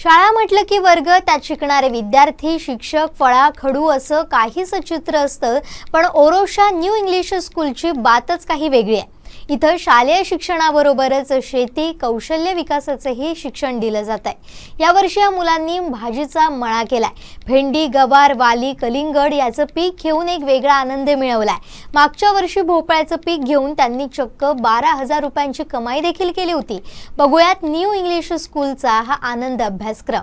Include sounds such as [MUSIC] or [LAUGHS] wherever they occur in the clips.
शाळा म्हटलं की वर्ग त्यात शिकणारे विद्यार्थी शिक्षक फळा खडू असं काहीच चित्र असतं पण ओरोशा न्यू इंग्लिश स्कूलची बातच काही वेगळी आहे. इथं शालेय शिक्षणाबरोबरच शेती कौशल्य विकासाचंही शिक्षण दिलं जात आहे. यावर्षी या मुलांनी भाजीचा मळा केलाय. भेंडी गवार वाली कलिंगड याचं पीक घेऊन एक वेगळा आनंद मिळवलाय. मागच्या वर्षी भोपळ्याचं पीक घेऊन त्यांनी चक्क बारा हजार रुपयांची कमाई देखील केली होती. बघूयात न्यू इंग्लिश स्कूलचा हा आनंद अभ्यासक्रम.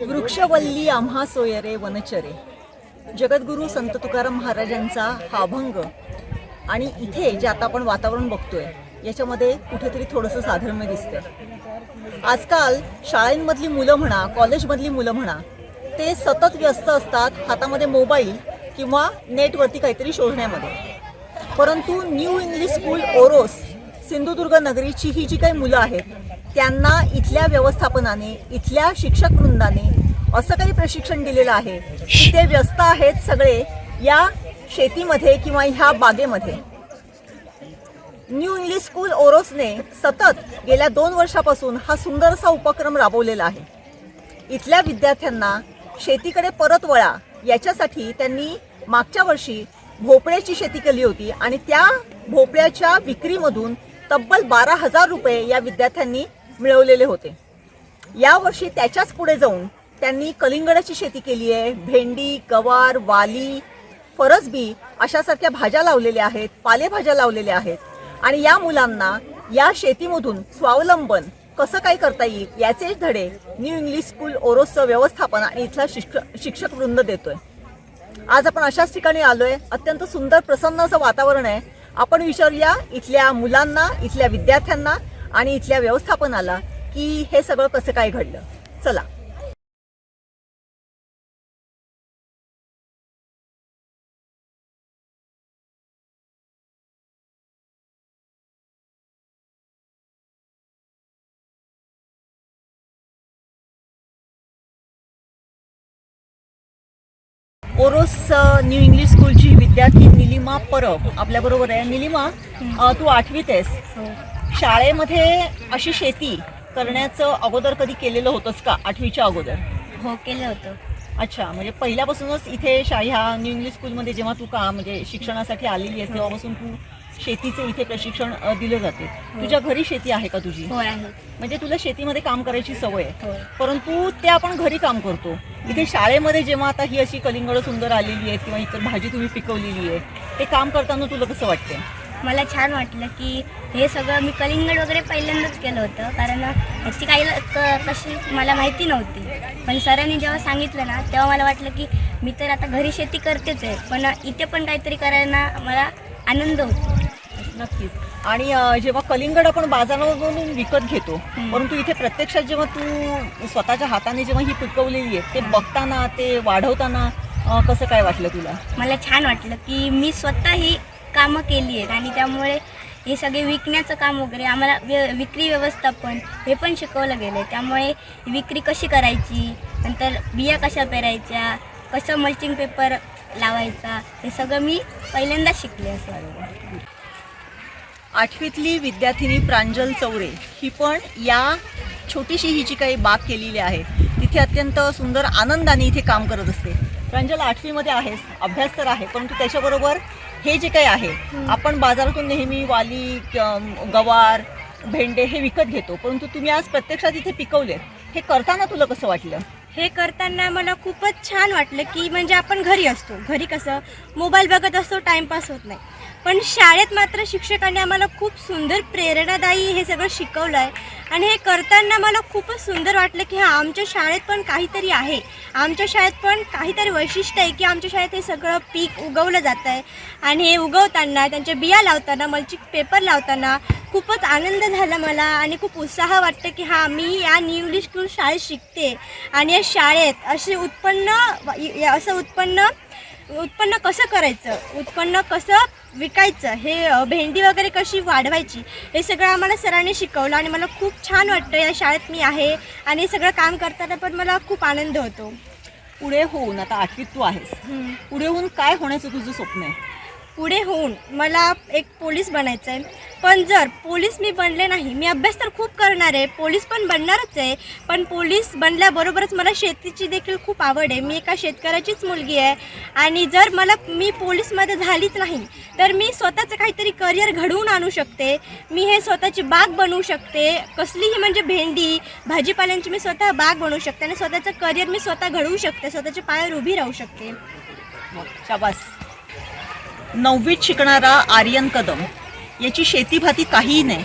वृक्षवल्ली आम्हा सोयरे वनचरे. जगद्गुरू संत तुकाराम महाराजांचा हा अभंग. आणि इथे जे आता आपण वातावरण बघतोय याच्यामध्ये कुठेतरी थोडंसं साधर्म्य दिसतं आजकाल शाळेंमधली मुलं म्हणा कॉलेजमधली मुलं म्हणा ते सतत व्यस्त असतात हातामध्ये मोबाईल किंवा नेटवरती काहीतरी शोधण्यामध्ये. परंतु new English school Oros Sindhudurg नगरीची ही जी काही मुलं आहेत त्यांना इथल्या व्यवस्थापनाने इथल्या शिक्षक वृंदाने असं काही प्रशिक्षण दिलेलं आहे. की ते व्यस्त आहेत सगळे या शेतीमध्ये किंवा ह्या बागेमध्ये. न्यू इंग्लिश स्कूल ओरोसने सतत गेल्या दोन वर्षापासून हा सुंदरसा उपक्रम राबवलेला आहे. इथल्या विद्यार्थ्यांना शेतीकडे परत वळा याच्यासाठी त्यांनी मागच्या वर्षी भोपळ्याची शेती केली होती आणि त्या भोपळ्याच्या विक्रीमधून तब्बल बारा हजार रुपये या विद्यार्थ्यांनी मिळवलेले होते. यावर्षी त्याच्याच पुढे जाऊन त्यांनी कलिंगडाची शेती केली आहे. भेंडी गवार वाली फरसबी अशासारख्या भाज्या लावलेल्या आहेत पालेभाज्या लावलेल्या आहेत. आणि या मुलांना या शेतीमधून स्वावलंबन कसं काय करता येईल याचे धडे न्यू इंग्लिश स्कूल ओरोसचं व्यवस्थापन आणि इथला शिक्षक शिक्षक वृंद देतोय. आज आपण अशाच ठिकाणी आलोय. अत्यंत सुंदर प्रसन्न असं वातावरण आहे. आपण विचारूया इथल्या मुलांना इथल्या विद्यार्थ्यांना आणि इथल्या व्यवस्थापनाला की हे सगळं कसं काय घडलं. चला. ओरोस न्यू इंग्लिश स्कूलची विद्यार्थी निलिमा परब. आपल्याबरोबर आहे. निलिमा तू आठवीत आहेस. हो. शाळेमध्ये अशी शेती करण्याचं अगोदर कधी केलेलं होतंस का? आठवीच्या अगोदर? हो केलं होतं. अच्छा म्हणजे पहिल्यापासूनच इथे शा ह्या न्यू इंग्लिश स्कूलमध्ये जेव्हा तू का म्हणजे शिक्षणासाठी आलेली आहेस तेव्हापासून तू शेतीचं इथे प्रशिक्षण अ, दिलं जाते. तुझ्या घरी शेती आहे का तुझी? हो आहे. म्हणजे तुला शेतीमध्ये काम करायची सवय आहे. होय. परंतु ते आपण घरी काम करतो. इथे शाळेमध्ये जेव्हा आता ही अशी कलिंगड सुंदर आलेली आहेत किंवा इतर भाजी तुम्ही पिकवलेली आहे ते काम करताना तुला कसं वाटतंय? मला छान वाटलं की हे सगळं मी कलिंगड वगैरे पहिल्यांदाच केलं होतं. कारण ह्याची काही क- कशी मला माहिती नव्हती. पण सरांनी जेव्हा सांगितलं ना तेव्हा मला वाटलं की मी तर आता घरी शेती करतेच आहे. पण इथे पण काहीतरी करायला मला आनंद होतो. नक्कीच. आणि जेव्हा कलिंगड आपण बाजारामधून विकत घेतो. परंतु इथे प्रत्यक्षात जेव्हा तू स्वतःच्या हाताने जेव्हा ही पिकवलेली आहे ते बघताना ते वाढवताना कसं काय वाटलं तुला? मला छान वाटलं की मी स्वतः ही कामं केली आहेत आणि त्यामुळे हे सगळे विकण्याचं काम वगैरे आम्हाला व्य विक्री व्यवस्थापन हे पण शिकवलं गेलं आहे त्यामुळे विक्री कशी करायची नंतर बिया कशा पेरायच्या कसं मल्चिंग पेपर लावायचा हे सगळं मी पहिल्यांदा शिकले असं आठवीतली विद्यार्थिनी प्रांजल चौरे ही पण या छोटीशी ही जी काही बाग केलेली आहे. तिथे अत्यंत सुंदर आनंदाने इथे काम करत असते. प्रांजल आठवीमध्ये आहेस अभ्यास तर आहे परंतु त्याच्याबरोबर हे जे काही आहे आपण बाजारातून नेहमी वाली गवार भेंडे हे विकत घेतो. परंतु तुम्ही आज प्रत्यक्षात इथे पिकवले हे करताना तुला कसं वाटलं? हे करताना मला खूपच छान वाटलं की म्हणजे आपण घरी असतो. घरी कसं? मोबाईल बघत असतो टाईमपास होत नाही. पण शाळेत मात्र शिक्षकांनी आम्हाला खूप सुंदर प्रेरणादायी हे सगळं शिकवलं आहे. आणि हे करताना मला खूपच सुंदर वाटलं की हां आमच्या शाळेत पण काहीतरी आहे. आमच्या शाळेत पण काहीतरी वैशिष्ट्य आहे की आमच्या शाळेत हे सगळं पीक उगवलं जातं आहे. आणि हे उगवताना त्यांच्या बिया लावताना मल्चिक पेपर लावताना खूपच आनंद झाला मला आणि खूप उत्साह वाटतं की हां मी या न्यू स्कूल शाळेत शिकते. आणि या शाळेत असे उत्पन्न असं उत्पन्न उत्पन्न कसं करायचं? उत्पन्न कसं विकायचं? हे भेंडी वगैरे कशी वाढवायची? हे सगळं आम्हाला सरांनी शिकवलं आणि मला खूप छान वाटतं. या शाळेत मी आहे आणि सगळं काम करताना पण मला खूप आनंद होतो. पुढे होऊन आता आठवीत तू आहेस. पुढे होऊन काय होण्याचं तुझं स्वप्न आहे? पुढे होऊन मला एक पोलीस बनायचं आहे पण जर पोलीस मी बनले नाही मी अभ्यास तर खूप करणार आहे. पोलीस पण बनणारच आहे. पण पोलीस बनल्याबरोबरच मला शेतीची देखील खूप आवड आहे. मी एका शेतकऱ्याचीच मुलगी आहे. आणि जर मला मी पोलीसमध्ये झालीच नाही तर मी स्वतःचं काहीतरी करिअर घडवून आणू शकते. मी हे स्वतःची बाग बनवू शकते. कसलीही म्हणजे भेंडी भाजीपाल्यांची मी स्वतः बाग बनवू शकते आणि स्वतःचं करिअर मी स्वतः घडवू शकते. स्वतःच्या पायावर उभी राहू शकते. शाबास. नववीत शिकणारा आर्यन कदम याची शेतीभाती काहीही नाही.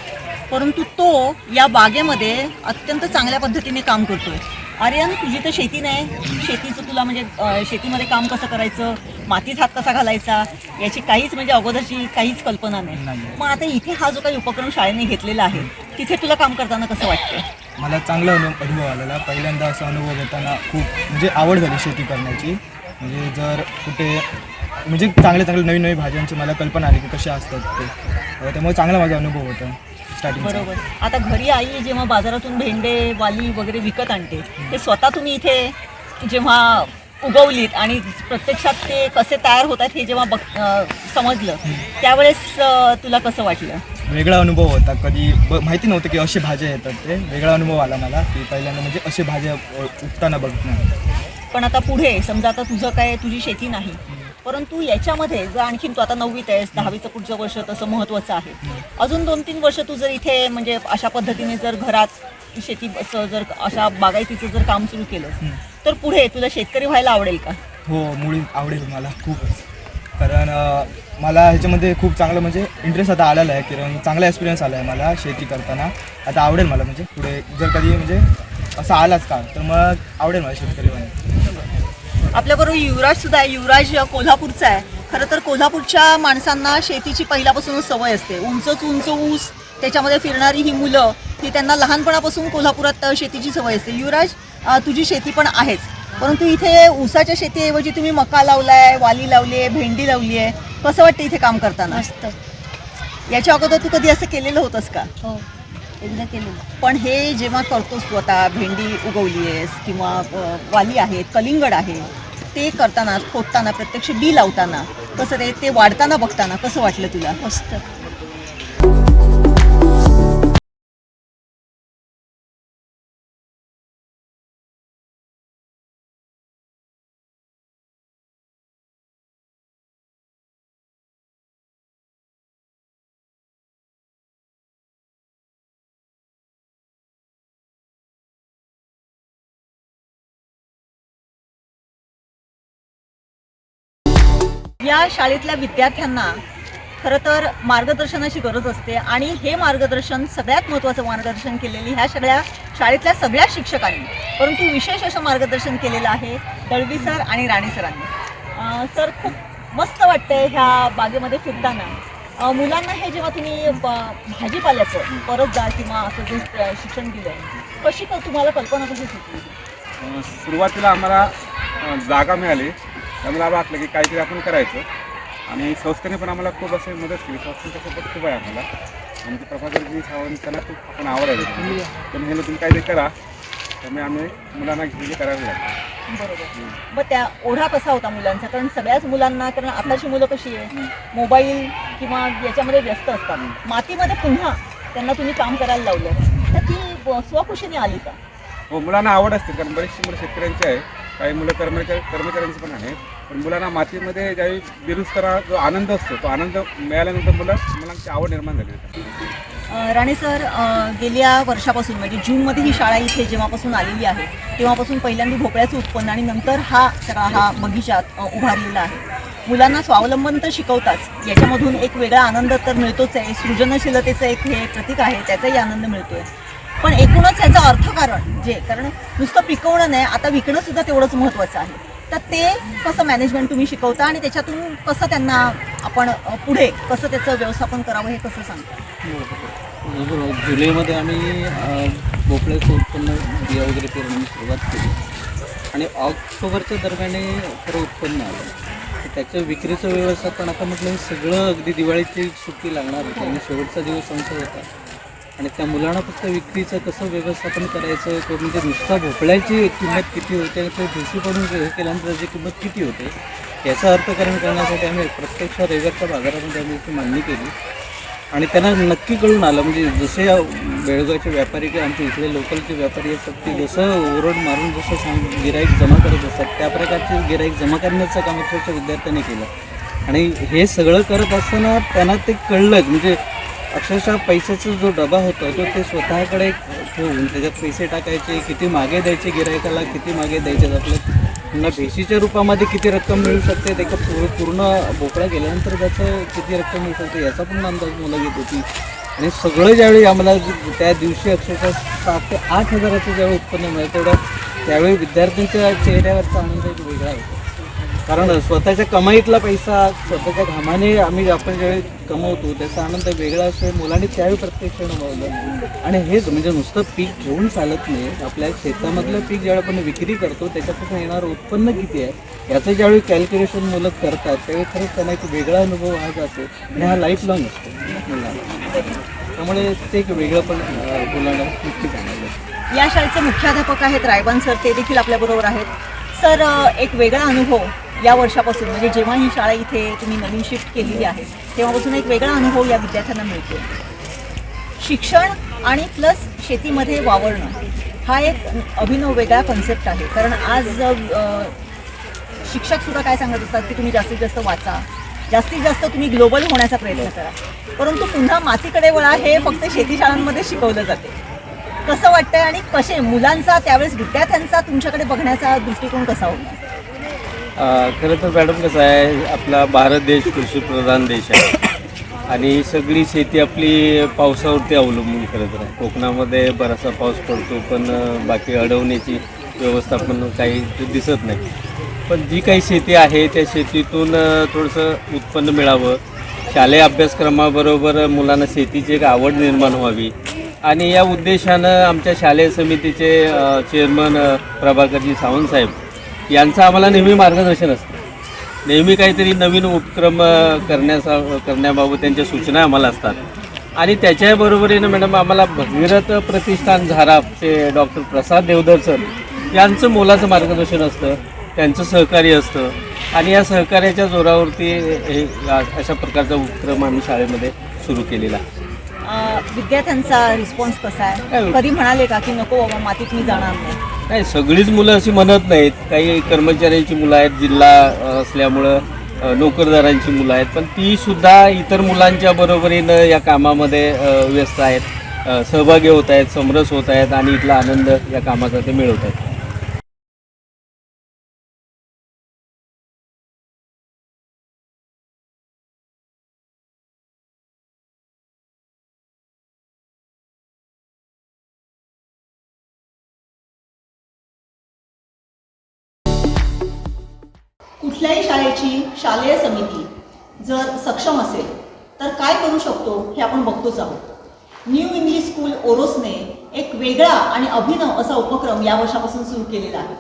परंतु तो या बागेमध्ये अत्यंत चांगल्या पद्धतीने काम करतोय. आर्यन तुझी तर शेती नाही. शेतीचं तुला म्हणजे शेतीमध्ये काम कसं करायचं? मातीत हात कसा घालायचा? याची काहीच म्हणजे अगोदरची काहीच कल्पना नाही. मग आता इथे हा जो काही उपक्रम शाळेने घेतलेला आहे तिथे तुला काम करताना कसं वाटतं मला चांगला अनु अनुभव आलेला. पहिल्यांदा असा अनुभव घेताना खूप म्हणजे आवड झाली शेती करण्याची. म्हणजे जर कुठे म्हणजे चांगले चांगले नवीन नवीन भाज्यांची मला कल्पना आली की कशा असतात ते. त्यामुळे चांगला माझा अनुभव होता बरोबर. आता घरी आई जेव्हा बाजारातून भेंडे वाली वगैरे विकत आणते ते स्वतः तुम्ही इथे जेव्हा उगवलीत आणि प्रत्यक्षात ते कसे तयार होतात हे जेव्हा बघ समजलं त्यावेळेस तुला कसं वाटलं? वेगळा अनुभव होता. कधी माहिती नव्हतं की असे भाज्या येतात ते. वेगळा अनुभव आला मला की पहिल्यांदा म्हणजे असे भाज्या अ, उगताना बघणं. पण आता पुढे समजा आता तुझं काय तुझी शेती नाही परंतु याच्यामध्ये जर आणखीन तू आता नववीत आहेस दहावीचं पुढचं वर्ष तसं महत्त्वाचं आहे. अजून दोन तीन वर्ष तू जर इथे म्हणजे अशा पद्धतीने जर घरात शेतीचं जर अशा बागायतीचं जर काम सुरू केलं तर पुढे तुला शेतकरी व्हायला आवडेल का? हो मुळी आवडेल मला खूपच कारण मला ह्याच्यामध्ये खूप चांगलं म्हणजे इंटरेस्ट आता आलेला आहे कारण. चांगला एक्सपिरियन्स आला आहे मला शेती करताना. आता आवडेल मला म्हणजे पुढे जर कधी म्हणजे असं आलाच का तर मग आवडेल मला शेतकरी व्हायला. आपल्याबरोबर युवराज सुद्धा आहे. युवराज कोल्हापूरचा आहे. खरं तर कोल्हापूरच्या माणसांना शेतीची पहिल्यापासूनच सवय असते. उंचच उंच ऊस त्याच्यामध्ये फिरणारी ही मुलं ही त्यांना लहानपणापासून कोल्हापुरात शेतीची सवय असते. युवराज तुझी शेती पण आहेच. परंतु इथे ऊसाच्या शेतीऐवजी तुम्ही मका लावलाय वाली लावली आहे भेंडी लावली आहे कसं वाटतं इथे काम करताना? मस्त. याच्या अगोदर तू कधी असं केलेलं होतंस का? हो. एकदा केलेलं पण हे जेव्हा करतोस तू आता भेंडी उगवली आहेस किंवा वाली आहेत कलिंगड आहे ते करताना खोदताना प्रत्यक्ष बी लावताना कसं ते ते वाढताना बघताना कसं वाटलं तुला? मस्त. या शाळेतल्या विद्यार्थ्यांना खरं तर मार्गदर्शनाची गरज असते आणि हे मार्गदर्शन सगळ्यात महत्त्वाचं मार्गदर्शन केलेली ह्या सगळ्या शाळेतल्या सगळ्या शिक्षकांनी. परंतु विशेष असं मार्गदर्शन केलेलं आहे दळवी सर आणि राणे सरांनी. सर खूप मस्त वाटतंय ह्या बागेमध्ये फिरताना. मुलांना हे जेव्हा तुम्ही भाजीपाल्याचं परत जा किंवा असं जे शिक्षण दिलं कशी तुम्हाला कल्पना कशी सुचली सुरुवातीला आम्हाला जागा मिळाली. त्यामुळे आम्हाला वाटलं की काहीतरी आपण करायचं. आणि संस्थेने पण आम्हाला खूप असे मदत केली. संस्थेचा सपोर्ट खूप आहे आम्हाला. आमचे प्रभाकरजी सावंत त्यांना खूप आपण आवड आहे पण हे तुम्ही काहीतरी करा. त्यामुळे आम्ही मुलांना घेतलेली करावी लागली. बरोबर. मग त्या ओढा कसा होता मुलांचा? कारण सगळ्याच मुलांना कारण आताची मुलं कशी आहे मोबाईल किंवा याच्यामध्ये व्यस्त असतात. मातीमध्ये पुन्हा त्यांना तुम्ही काम करायला लावलं. तर ती स्वखुशीने आली का? हो मुलांना आवड असते. कारण बरेचशी मुलं शेतकऱ्यांची आहे काही मुलं कर्मचारी कर्मचाऱ्यांची पण आहेत. पण मुलांना मातीमध्ये ज्यावेळी बिरुस्तरा जो आनंद असतो तो आनंद मिळाल्यानंतर मुलं मुलांची आवड निर्माण झाली. राणे सर गेल्या वर्षापासून म्हणजे जूनमध्ये ही शाळा इथे जेव्हापासून आलेली आहे तेव्हापासून पहिल्यांदा भोपळ्याचं उत्पन्न आणि नंतर हा सगळा हा बगीचात उभारलेला आहे. मुलांना स्वावलंबन तर शिकवताच याच्यामधून एक वेगळा आनंद तर मिळतोच आहे. सृजनशीलतेचं एक हे प्रतीक आहे त्याचाही आनंद मिळतो आहे पण एकूणच याचं अर्थकारण जे कारण नुसतं पिकवणं नाही आता विकणं सुद्धा तेवढंच महत्त्वाचं आहे. तर ते कसं मॅनेजमेंट तुम्ही शिकवता आणि त्याच्यातून कसं त्यांना आपण पुढे कसं त्याचं व्यवस्थापन करावं हे कसं सांगता जुलैमध्ये आम्ही भोपळ्याचं उत्पन्न बिया वगैरे पेरण्याची सुरुवात केली. आणि ऑक्टोबरच्या दरम्याने खरं उत्पन्न आलं. त्याच्या विक्रीचं व्यवस्थापन आता म्हटलं हे सगळं अगदी दिवाळीची सुट्टी लागणार होती आणि शेवटचा दिवस आमचा होता. आणि त्या मुलांना फक्त विक्रीचं कसं व्यवस्थापन करायचं तो म्हणजे नुसता भोपळ्याची किंमत किती होते आणि ते भुसी पडून हे केल्यानंतर त्याची किंमत किती होते याचं अर्थकारण करण्यासाठी आम्ही प्रत्यक्ष रविवारच्या बाजारामध्ये आम्ही ती मांडणी केली. आणि त्यांना नक्की कळून आलं म्हणजे जसे या बेळगावचे व्यापारी किंवा आमचे इथले लोकलचे व्यापारी असतात ते जसं ओरड मारून जसं सांग गिराईक जमा करत असतात त्या प्रकारचे गिराईक जमा करण्याचं काम अक्षरशः विद्यार्थ्यांनी केलं. आणि हे सगळं करत असताना त्यांना ते कळलंच म्हणजे अक्षरशः पैशाचा जो डबा होता तो ते स्वतःकडे ठेवून त्याच्यात पैसे टाकायचे किती मागे द्यायचे गिरायकाला किती मागे द्यायचे आपल्या पुन्हा भेशीच्या रूपामध्ये किती रक्कम मिळू शकते त्याचा पूर्ण पूर्ण बोकळा गेल्यानंतर त्याचं किती रक्कम मिळू शकते याचा पण अंदाज मला घेत होती. आणि सगळं ज्यावेळी आम्हाला त्या दिवशी अक्षरशः सात ते आठ हजाराचं ज्यावेळी उत्पन्न मिळतं तेवढं त्यावेळी विद्यार्थ्यांच्या चेहऱ्यावरचा आनंद एक वेगळा होता. कारण स्वतःच्या कमाईतला पैसा स्वतःच्या घामाने आम्ही आपण ज्यावेळी कमवतो त्याचा आनंद वेगळा असतो मुलांनी त्यावेळी प्रत्यक्ष अनुभवलं. आणि हेच म्हणजे नुसतं पीक घेऊन चालत नाही. आपल्या शेतामधलं पीक ज्यावेळी आपण विक्री करतो त्याच्यापासून येणारं उत्पन्न किती आहे याचं ज्यावेळी कॅल्क्युलेशन मुलं करतात त्यावेळी खरंच त्यांना एक वेगळा अनुभव हा जातो. आणि हा लाईफ लॉंग असतो मुलांना. त्यामुळे ते एक वेगळं पण मुलांना नक्की जाणवलं या शाळेचे मुख्याध्यापक आहेत रायबन सर ते देखील आपल्याबरोबर आहेत. सर एक वेगळा अनुभव या वर्षापासून म्हणजे जेव्हा ही शाळा इथे तुम्ही नवीन शिफ्ट केलेली आहे तेव्हापासून एक वेगळा अनुभव या विद्यार्थ्यांना मिळतो शिक्षण आणि प्लस शेतीमध्ये वावरणं हा एक अभिनव वेगळा कन्सेप्ट आहे. कारण आज शिक्षक सुद्धा काय सांगत असतात की तुम्ही जास्तीत जास्त वाचा जास्तीत जास्त तुम्ही ग्लोबल होण्याचा प्रयत्न करा. परंतु पुन्हा मातीकडे वळा हे फक्त शेती शाळांमध्ये शिकवलं जाते. कसं वाटतंय आणि कसे मुलांचा त्यावेळेस विद्यार्थ्यांचा तुमच्याकडे बघण्याचा दृष्टिकोन कसा होता? खरं तर मॅडम कसं आहे आपला भारत देश कृषीप्रधान देश आहे. आणि सगळी शेती आपली पावसावरती अवलंबून खरं तर आहे. कोकणामध्ये बराचसा पाऊस पडतो पण बाकी अडवण्याची व्यवस्था पण काही दिसत नाही. पण जी काही शेती आहे त्या शेतीतून थोडंसं उत्पन्न मिळावं. शालेय अभ्यासक्रमाबरोबर मुलांना शेतीची एक आवड निर्माण व्हावी. आणि या उद्देशानं आमच्या शालेय समितीचे चेअरमन प्रभाकरजी सावंत साहेब यांचं आम्हाला नेहमी मार्गदर्शन असतं. नेहमी काहीतरी नवीन उपक्रम करण्याचा करण्याबाबत त्यांच्या सूचना आम्हाला असतात. आणि त्याच्या बरोबरीनं मॅडम आम्हाला भगीरथ प्रतिष्ठान झारापचे डॉक्टर प्रसाद देवधर सर यांचं मोलाचं मार्गदर्शन असतं त्यांचं सहकार्य असतं. आणि या सहकार्याच्या जोरावरती हे अशा प्रकारचा उपक्रम आम्ही शाळेमध्ये सुरू केलेला आहे. विद्यार्थ्यांचा रिस्पॉन्स कसा आहे? कधी म्हणाले का की नको बाबा मातीत मी जाणार नाही? नाही सगळीच मुलं अशी म्हणत नाहीत. काही कर्मचाऱ्यांची मुलं आहेत जिल्हा असल्यामुळं नोकरदारांची मुलं आहेत. पण ती सुद्धा इतर मुलांच्या बरोबरीनं या कामामध्ये व्यस्त आहेत. सहभागी होत आहेत समरस होत आहेत आणि इथला आनंद या कामाचा ते मिळवत आहेत. जर सक्षम असेल तर काय करू शकतो हे आपण बघतोच आहोत. न्यू इंग्लिश स्कूल ओरोसने एक वेगळा आणि अभिनव असा उपक्रम या वर्षापासून सुरू केलेला आहे.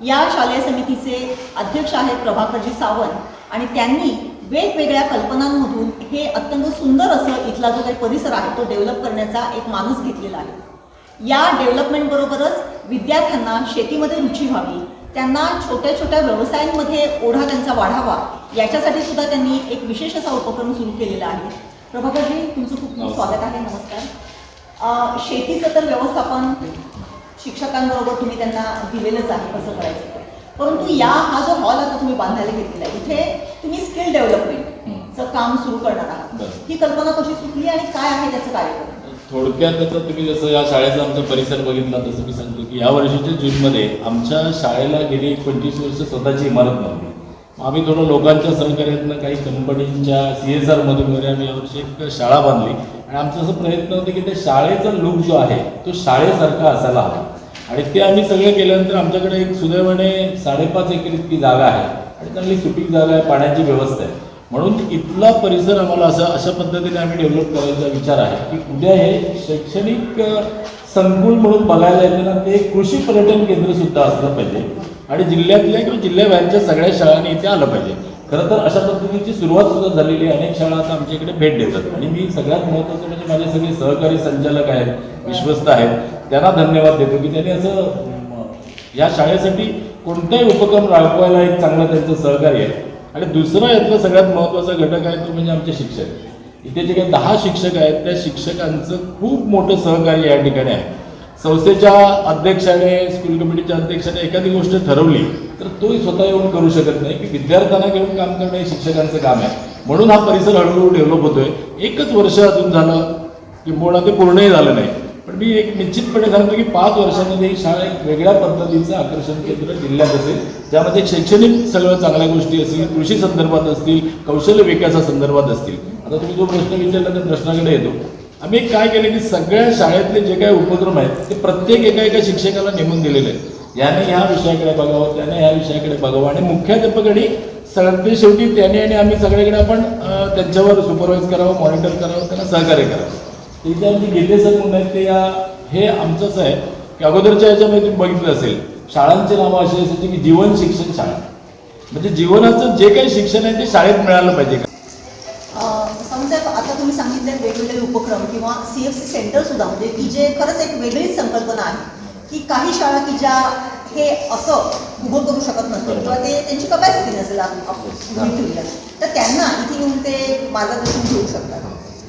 या शालेय समितीचे अध्यक्ष आहेत प्रभाकरजी सावंत आणि त्यांनी वेगवेगळ्या कल्पनांमधून हे अत्यंत सुंदर असं इथला जो काही परिसर आहे तो डेव्हलप करण्याचा एक माणूस घेतलेला आहे. या डेव्हलपमेंटबरोबरच विद्यार्थ्यांना शेतीमध्ये रुची व्हावी त्यांना छोट्या छोट्या व्यवसायांमध्ये ओढा त्यांचा वाढावा याच्यासाठी सुद्धा त्यांनी एक विशेष असा उपक्रम सुरू केलेला आहे. प्रभाकरजी तुमचं खूप खूप स्वागत आहे नमस्कार. शेतीचं तर व्यवस्थापन शिक्षकांबरोबर तुम्ही त्यांना दिलेलंच आहे कसं करायचं. परंतु या हा जो हॉल आता तुम्ही बांधायला घेतलेला आहे इथे तुम्ही स्किल डेव्हलपमेंटचं काम सुरू करणार आहात. ही कल्पना कशी सुचली आणि काय आहे त्याचं कार्यक्रम? थोडक्यात आता तुम्ही जसं या शाळेचा आमचा परिसर बघितला तसं मी सांगतो की या वर्षीच्या जूनमध्ये आमच्या शाळेला गेली एक पंचवीस वर्ष स्वतःची इमारत नव्हती मग आम्ही थोडं लोकांच्या सहकार्यातनं काही कंपनींच्या सी एस आरमधून वगैरे आम्ही यावर्षी एक शाळा बांधली. आणि आमचा असं प्रयत्न होता की त्या शाळेचा लुक जो आहे तो शाळेसारखा असायला हवा. आणि ते आम्ही सगळं केल्यानंतर आमच्याकडे एक सुदैवाने साडेपाच एकर इतकी जागा आहे. आणि चांगली सुपीक जागा आहे पाण्याची व्यवस्था आहे. म्हणून इथला परिसर आम्हाला असं अशा पद्धतीने आम्ही डेव्हलप करायचा विचार आहे की उद्या हे शैक्षणिक संकुल म्हणून बघायला येते ना ते कृषी पर्यटन केंद्र सुद्धा असलं पाहिजे. आणि जिल्ह्यातल्या किंवा जिल्ह्याबाहेरच्या सगळ्या शाळांनी इथे आलं पाहिजे. खरं तर अशा पद्धतीची सुरुवात सुद्धा झालेली आहे. अनेक शाळा आता आमच्या इकडे भेट देतात. आणि मी सगळ्यात महत्त्वाचं म्हणजे माझे सगळे सहकारी संचालक आहेत विश्वस्त आहेत. त्यांना धन्यवाद देतो की त्यांनी असं या शाळेसाठी कोणताही उपक्रम राबवायला एक चांगलं त्यांचं सहकार्य आहे. आणि दुसरा यातला सगळ्यात महत्त्वाचा घटक आहे तो म्हणजे आमचे शिक्षक. इथे जे काही दहा शिक्षक आहेत त्या शिक्षकांचं खूप मोठं सहकार्य या ठिकाणी आहे. संस्थेच्या अध्यक्षाने स्कूल कमिटीच्या अध्यक्षाने एखादी गोष्ट ठरवली तर तोही स्वतः येऊन करू शकत नाही की विद्यार्थ्यांना घेऊन काम करणं हे शिक्षकांचं काम आहे. म्हणून हा परिसर हळूहळू डेव्हलप होतोय. एकच वर्ष अजून झालं पूर्ण ते पूर्णही झालं नाही. मी एक निश्चितपणे सांगतो की पाच वर्षांमध्ये ही शाळा एक वेगळ्या पद्धतीचं आकर्षण केंद्र जिल्ह्यात असेल ज्यामध्ये शैक्षणिक सगळं चांगल्या गोष्टी असतील कृषी संदर्भात असतील कौशल्य विकासा संदर्भात असतील. आता तुम्ही जो प्रश्न विचारला त्या प्रश्नाकडे येतो. आम्ही काय केलं की सगळ्या शाळेतले जे काही उपक्रम आहेत ते प्रत्येक एका एका शिक्षकाला नेमून दिलेले आहेत. याने ह्या विषयाकडे बघावं त्याने ह्या विषयाकडे बघावं आणि मुख्याध्यापकाने सगळे शेवटी त्याने आणि आम्ही सगळ्याकडे आपण त्यांच्यावर सुपरवाईज करावं मॉनिटर करावं त्यांना सहकार्य करावं. इथे आमचे गीते सर म्हणून आहेत ते या हे आमचंच आहे. की अगोदरच्या याच्यामध्ये तुम्ही बघितलं असेल. शाळांची नावं अशी असायची की जीवन शिक्षण शाळा. म्हणजे जीवनाचं जे काही शिक्षण आहे ते शाळेत मिळालं पाहिजे समजा आता तुम्ही सांगितले वेगवेगळे उपक्रम किंवा सी एफ सी सेंटर सुद्धा म्हणजे की जे खरंच एक वेगळीच संकल्पना आहे की काही शाळा की ज्या हे असं उभं करू शकत नसतील किंवा ते त्यांची कपॅसिटी नसेल. तर त्यांना इथे येऊन ते मार्गदर्शन घेऊ शकतात.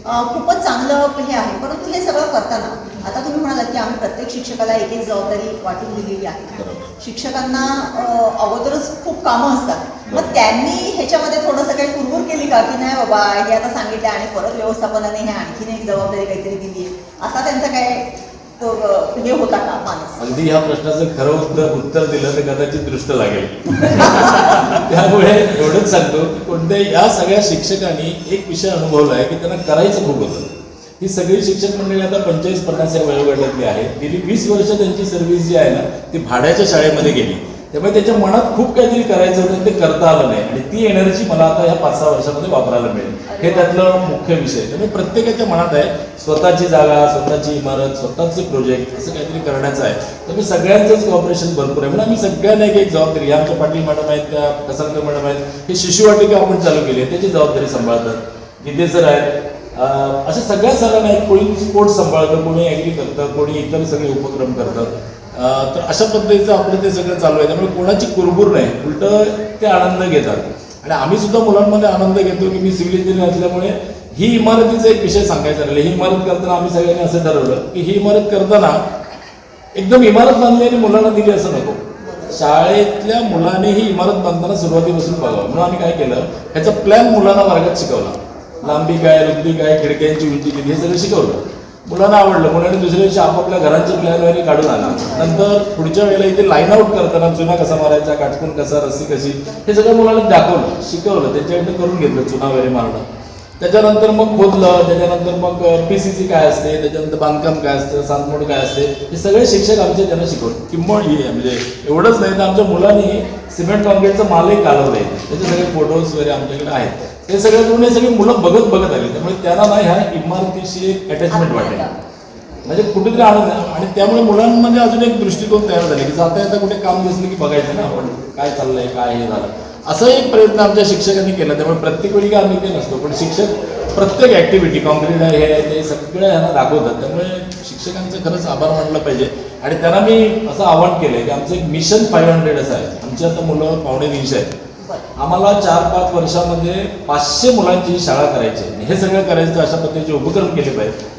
खूपच चांगलं हे आहे. परंतु हे सगळं करताना आता तुम्ही म्हणालात की आम्ही प्रत्येक शिक्षकाला एक एक जबाबदारी वाटून दिलेली आहे. शिक्षकांना अगोदरच खूप कामं असतात. मग त्यांनी ह्याच्यामध्ये थोडंसं काही कुरबुर केली का? की नाही बाबा हे आता सांगितलं आणि परत व्यवस्थापनाने हे आणखीन एक जबाबदारी काहीतरी दिली असा त्यांचा काय तो, हे होता का अगदी ह्या प्रश्नाचं खरं उत्तर उत्तर दिलं तर कदाचित दृष्ट लागेल. [LAUGHS] त्यामुळे एवढंच सांगतो की कोणत्या या सगळ्या शिक्षकांनी एक विषय अनुभवला आहे की त्यांना करायचं खूप होतं. ही सगळी शिक्षक मंडळी आता पंचेचाळीस पन्नास या वयोगटातली आहे गेली वीस वर्ष त्यांची सर्व्हिस जी आहे ना ती भाड्याच्या शाळेमध्ये गेली. त्यामुळे त्याच्या मनात खूप काहीतरी करायचं होतं ते करता आलं नाही. आणि ती एनर्जी मला आता या पाच सहा वर्षामध्ये वापरायला मिळेल. हे त्यातलं मुख्य विषय. त्यामुळे प्रत्येकाच्या मनात आहे स्वतःची जागा स्वतःची इमारत स्वतःचे प्रोजेक्ट असं काहीतरी करण्याचं आहे. त्यामुळे सगळ्यांचंच कॉपरेशन भरपूर आहे. म्हणून आम्ही सगळ्यांना एक एक जबाबदारी. आमच्या पाटील मॅडम आहेत त्या कसरकर मॅडम आहेत हे शिशुवाटिका आपण चालू केली आहे त्याची जबाबदारी सांभाळतात. गीते सर आहेत. अशा सगळ्या सरांना आहेत. कोणी स्पोर्ट्स सांभाळतं कोणी ॲग्री करतं कोणी इतर सगळे उपक्रम करतात. तर अशा पद्धतीचं आपलं ते सगळं चालू आहे. त्यामुळे कोणाची कुरबूर नाही. उलट ते आनंद घेतात. आणि आम्ही सुद्धा मुलांमध्ये आनंद घेतो की मी सिव्हिल इंजिनियर असल्यामुळे ही इमारतीचा एक विषय सांगायचा राहिला. ही इमारत करताना आम्ही सगळ्यांनी असं ठरवलं की ही इमारत करताना एकदम इमारत बांधली आणि मुलांना दिली असं नको. शाळेतल्या मुलाने ही इमारत बांधताना सुरुवातीपासून बघावं. म्हणून आम्ही काय केलं ह्याचा प्लॅन मुलांना वर्गात शिकवला. लांबी काय रुंदी काय खिडक्यांची उंची किती हे सगळं शिकवलं. मुलांना आवडलं मुलांनी दुसऱ्या दिवशी आपापल्या घरांची प्लॅनवारी वगैरे काढून आणा नंतर पुढच्या वेळेला इथे लाईन आउट करताना चुना कसा मारायचा काटकून कसा रस्सी कशी हे सगळं मुलांना दाखवलं शिकवलं. त्यांच्याकडनं करून घेतलं चुना वगैरे मारणं. त्याच्यानंतर मग खोदलं त्याच्यानंतर मग पी सी सी काय असते त्याच्यानंतर बांधकाम काय असतं सांतमोड काय असते हे सगळे शिक्षक आमचे त्यांना शिकवले. किंमत ही म्हणजे एवढंच नाही तर आमच्या मुलांनी सिमेंट कॉन्क्रीटचं मालही कालवलंय त्याचे सगळे फोटोज वगैरे आमच्याकडे आहेत. ते सगळं करून हे सगळी मुलं बघत बघत आली. त्यामुळे त्यांना ना ह्या इमारतीशी एक अटॅचमेंट वाटेल. म्हणजे कुठेतरी आनंद. आणि त्यामुळे मुलांमध्ये अजून एक दृष्टिकोन तयार झाले की जाता येता कुठे काम दिसलं की बघायचं ना आपण काय चाललंय काय हे झालं. असा एक प्रयत्न आमच्या शिक्षकांनी केला. त्यामुळे प्रत्येक वेळी काय आम्ही ते नसतो पण शिक्षक प्रत्येक ॲक्टिव्हिटी कॉन्क्रीट आहे हे ते सगळं यांना दाखवतात. त्यामुळे शिक्षकांचं खरंच आभार मानलं पाहिजे. आणि त्यांना मी असं आवाहन केलं की आमचं एक मिशन फाईव्ह हंड्रेड असं आहे. आमची आता मुलं पावणे तीनशे आहेत. आम्हाला चार पाच वर्षामध्ये पाचशे मुलांची शाळा करायची आहे. हे सगळं करायचं अशा पद्धतीचे उपक्रम केले पाहिजे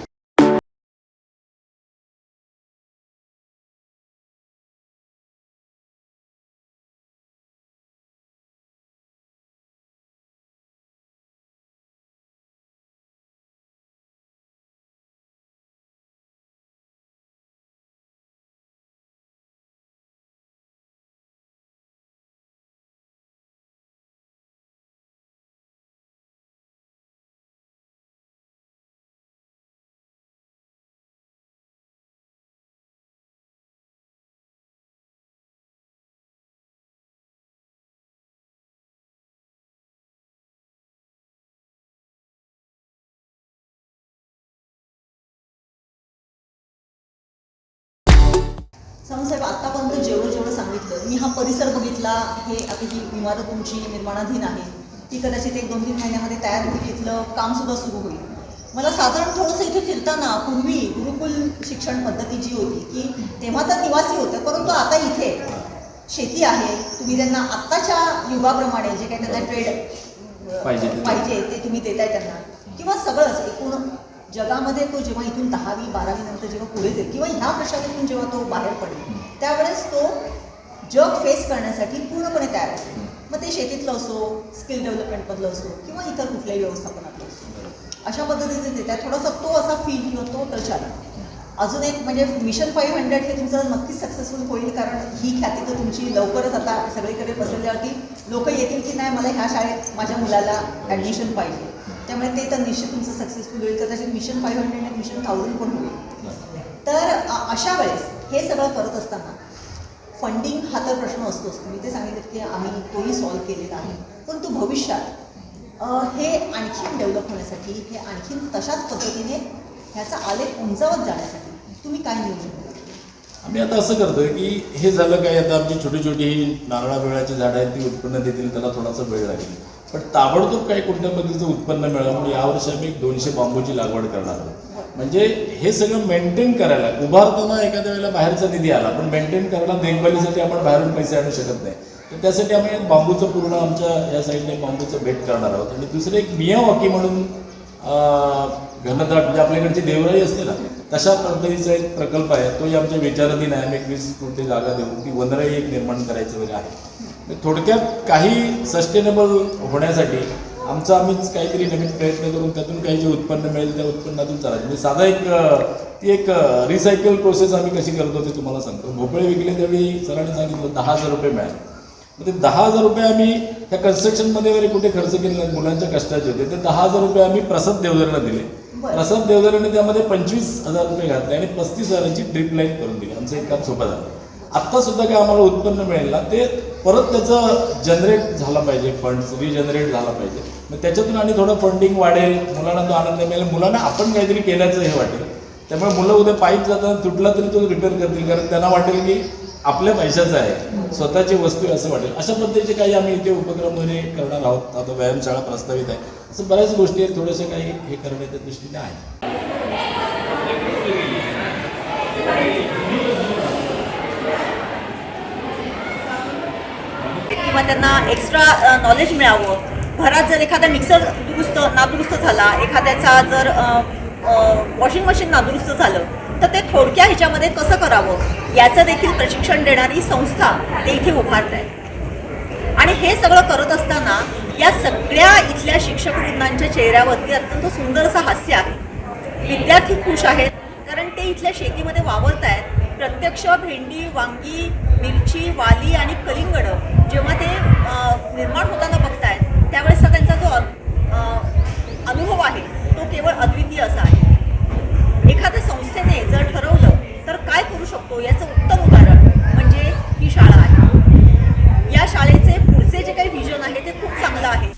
साहेब आतापर्यंत जेवढं जेवढं सांगितलं मी हा परिसर बघितला हे आता ही इमारत तुमची निर्माणाधीन आहे. ती कदाचित एक दोन तीन महिन्यामध्ये तयार होईल इथलं काम सुद्धा सुरू होईल. मला साधारण थोडंसं इथे फिरताना पूर्वी गुरुकुल शिक्षण पद्धती जी होती की तेव्हा तर निवासी होते परंतु आता इथे शेती आहे. तुम्ही त्यांना आत्ताच्या युगाप्रमाणे जे काही त्यांना ट्रेड. पाहिजे ते तुम्ही देताय त्यांना. किंवा सगळंच एकूण जगामध्ये तो जेव्हा इथून दहावी बारावी नंतर जेव्हा पुढे जाईल किंवा ह्या प्रशालेतून जेव्हा तो बाहेर पडेल त्यावेळेस तो जग फेस करण्यासाठी पूर्णपणे तयार असेल मग ते शेतीतलं असो स्किल डेव्हलपमेंटमधलं असो किंवा इतर कुठल्याही व्यवस्थापनातलं असो. अशा पद्धतीचे ते त्या थोडासा तो असा फील किंवा तो टच आला अजून एक म्हणजे मिशन फाईव्ह हंड्रेड हे तुमचं नक्कीच सक्सेसफुल होईल कारण ही ख्याती तर तुमची लवकरच आता सगळीकडे पसरल्यावरती लोक येतील की नाही मला ह्या शाळेत माझ्या मुलाला ॲडमिशन पाहिजे. त्यामुळे ते तर निश्चित तुमचं सक्सेसफुल होईल. कदाचित मिशन फाईव्ह हंड्रेड आणि मिशन थाउजंड पण होईल. तर अशा वेळेस हे सगळं करत असताना फंडिंग हा तर प्रश्न असतोच. तुम्ही ते सांगितलं की आम्ही तोही सॉल्व्ह केलेला आहे. परंतु भविष्यात हे आणखीन डेव्हलप होण्यासाठी हे आणखीन तशाच पद्धतीने ह्याचा आलेख उंचावत जाण्यासाठी तुम्ही काय नियोजन आम्ही आता असं करतोय की हे झालं काय? आता आमची छोटी छोटी नारळा बिळाची झाडं आहेत ती उत्पन्न देतील त्याला थोडासा वेळ लागेल. पण ताबडतोब काही कुठल्या पद्धतीचं उत्पन्न मिळालं म्हणून यावर्षी आम्ही दोनशे बांबूची लागवड करणार आहोत. म्हणजे हे सगळं मेंटेन करायला उभारताना एखाद्या वेळेला बाहेरचा निधी आला पण मेंटेन करायला देखभालीसाठी आपण बाहेरून पैसे आणू शकत नाही. तर त्यासाठी आम्ही बांबूचं पूर्ण आमच्या या साईडने बांबूचं भेट करणार आहोत. आणि दुसरं एक मियावाकी म्हणून घनदाट म्हणजे आपल्याकडची देवराई असते ना तशा पद्धतीचा एक प्रकल्प आहे. तोही आमच्या विचाराधीन आहे. आम्ही एक वीस कोटी जागा देऊ. की वनराई एक निर्माण करायचं वगैरे आहे. म्हणजे थोडक्यात काही सस्टेनेबल होण्यासाठी आमचा आम्हीच काहीतरी नवीन प्रयत्न करून त्यातून काही जे उत्पन्न मिळेल त्या उत्पन्नातून चालायचं. म्हणजे साधा एक ती एक रिसायकल प्रोसेस आम्ही कशी करतो ते तुम्हाला सांगतो. भोपळे विकले त्यावेळी सरांनी सांगितलं दहा हजार रुपये मिळाले. मग ते दहा हजार रुपये आम्ही त्या कन्स्ट्रक्शनमध्ये वगैरे कुठे खर्च केले मुलांच्या कष्टाचे होते. ते दहा हजार रुपये आम्ही प्रसाद देवधरला दिले. प्रसाद देवधराने त्यामध्ये पंचवीस हजार रुपये घातले आणि पस्तीस हजाराची ट्रिप लाईन करून दिली. आमचं एक काम सोपं झालं. आत्ता सुद्धा काय आम्हाला उत्पन्न मिळेल ना ते परत त्याचं जनरेट झाला पाहिजे फंड्स रिजनरेट झाला पाहिजे. मग त्याच्यातून आणि थोडं फंडिंग वाढेल मुलांना तो आनंद मिळेल. मुलांना आपण काहीतरी केल्याचं हे वाटेल. त्यामुळे मुलं उद्या पाईप जाताना तुटला तरी तो रिपेअर करतील. कारण त्यांना वाटेल की आपल्या पैशाचं आहे. स्वतःची वस्तू आहे असं वाटेल. अशा पद्धतीचे काही आम्ही इथे उपक्रम वगैरे करणार आहोत. आता व्यायामशाळा प्रस्तावित आहे. असं बऱ्याच गोष्टी आहेत. थोडेसे काही हे करण्याच्या दृष्टीने आहे. किंवा त्यांना एक्स्ट्रा नॉलेज मिळावं. घरात जर एखादा मिक्सर दुरुस्त नादुरुस्त झाला एखाद्याचा जर वॉशिंग मशीन नादुरुस्त झालं तर ते थोडक्या ह्याच्यामध्ये कसं करावं याचं देखील प्रशिक्षण देणारी संस्था ते इथे उभारत आहे आणि हे सगळं करत असताना या सगळ्या इथल्या शिक्षक वृंदांच्या चेहऱ्यावरती अत्यंत सुंदर असं हास्य आहे. विद्यार्थी खुश आहेत कारण ते इथल्या शेतीमध्ये वावरत आहेत प्रत्यक्ष भेंडी वांगी मिरची वाली आणि कलिंगड जेव्हा ते निर्माण होताना बघतायत त्यावेळेसचा त्यांचा जो अनुभव आहे तो केवळ अद्वितीय असा संस्थेने जर ठरवलं तर काय करू शकतो? याचं उत्तम उदाहरण म्हणजे ही शाळा आहे. या शाळेचे पुढचे जे काही व्हिजन आहे ते खूप चांगलं आहे.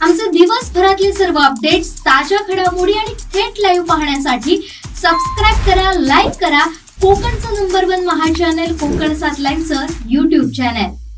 आमचे दिवसभरातले सर्व अपडेट्स ताज्या घडामोडी आणि थेट लाईव्ह पाहण्यासाठी सबस्क्राईब करा लाईक करा. कोकणचं नंबर वन महा चॅनल कोकण सात लाईव्हचं युट्यूब चॅनल